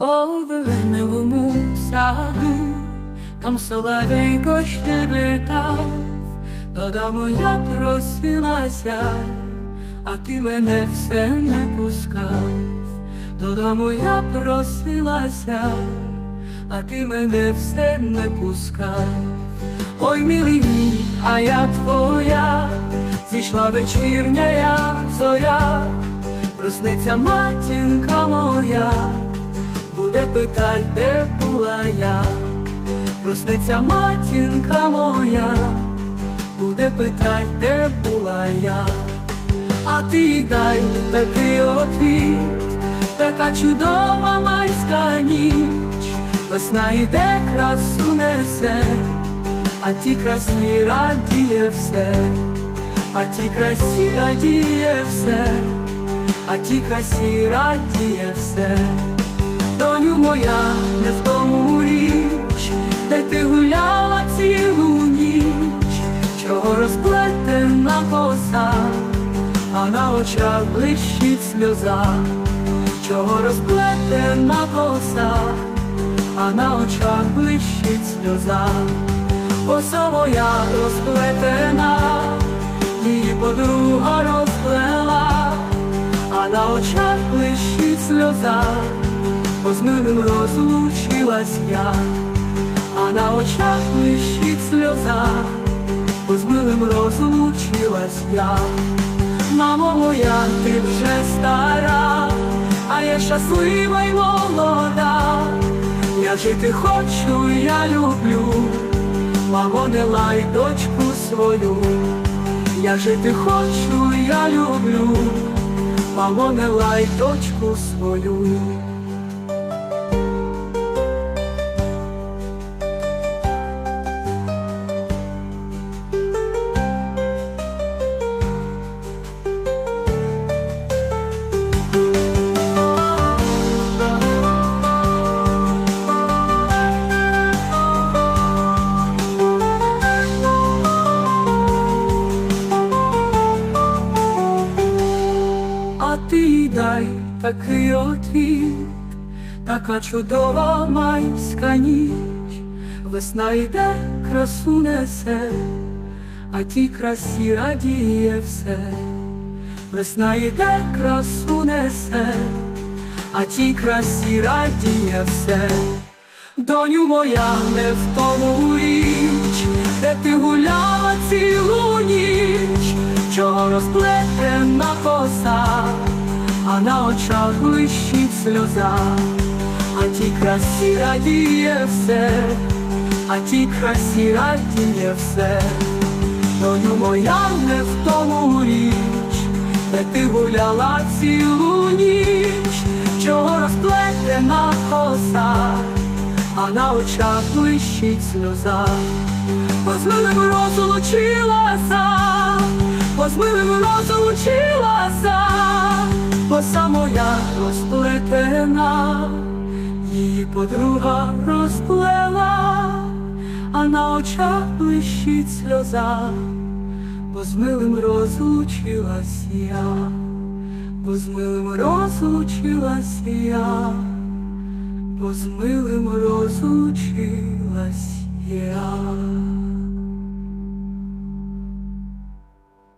О, вишневому саду, там соловейко щебетав, додому я просилася, а ти мене все не пускав, додому я просилася, а ти мене все не пускав. Ой, милий мій, а я твоя, зійшла вечірня зоря, просниться матінка моя питать, де була я, проснеться матінка моя, буде питать, де була я, а ти дай такий отвіт, така чудова майська ніч, весна йде, красу несе, а ті красі радіє все, а ті красі радіє все, а ті красі радіє все. Моя, не в тому річ, де ти гуляла цілу ніч, чого розплетена коса, а на очах блищить сльоза, чого розплетена коса, а на очах блищить сльоза, коса моя розплетена, її подруга розплела, а на очах блищить сльоза з милим розлучилась я, а на очах блищить сльоза, бо з милим розлучилась я. Мамо моя, ти вже стара, а я щаслива й молода. Я жити хочу, я люблю, мамо, не лай дочку свою. Я жити хочу, я люблю, мамо, не лай дочку свою. Ти дай такий отвіт, така чудова майська ніч, весна йде, красу несе, а тій красі радіє все, весна йде, красу несе, а тій красі радіє все. Доню моя не в тому річ, де ти гуляла цілу ніч, чого розплетена а на очах блищить сльоза, а тій красі радіє все, а тій красі радіє все. Доню моя не в тому річ, де ти гуляла цілу ніч, чого розплетена коса а на очах блищить сльоза, бо з милим розлучилася, бо з милим розлучилася, коса моя розплетена, її подруга розплела, а на очах блищить сльоза, бо з милим розлучилась я, бо з милим розлучилась я бо з милим розлучилась я.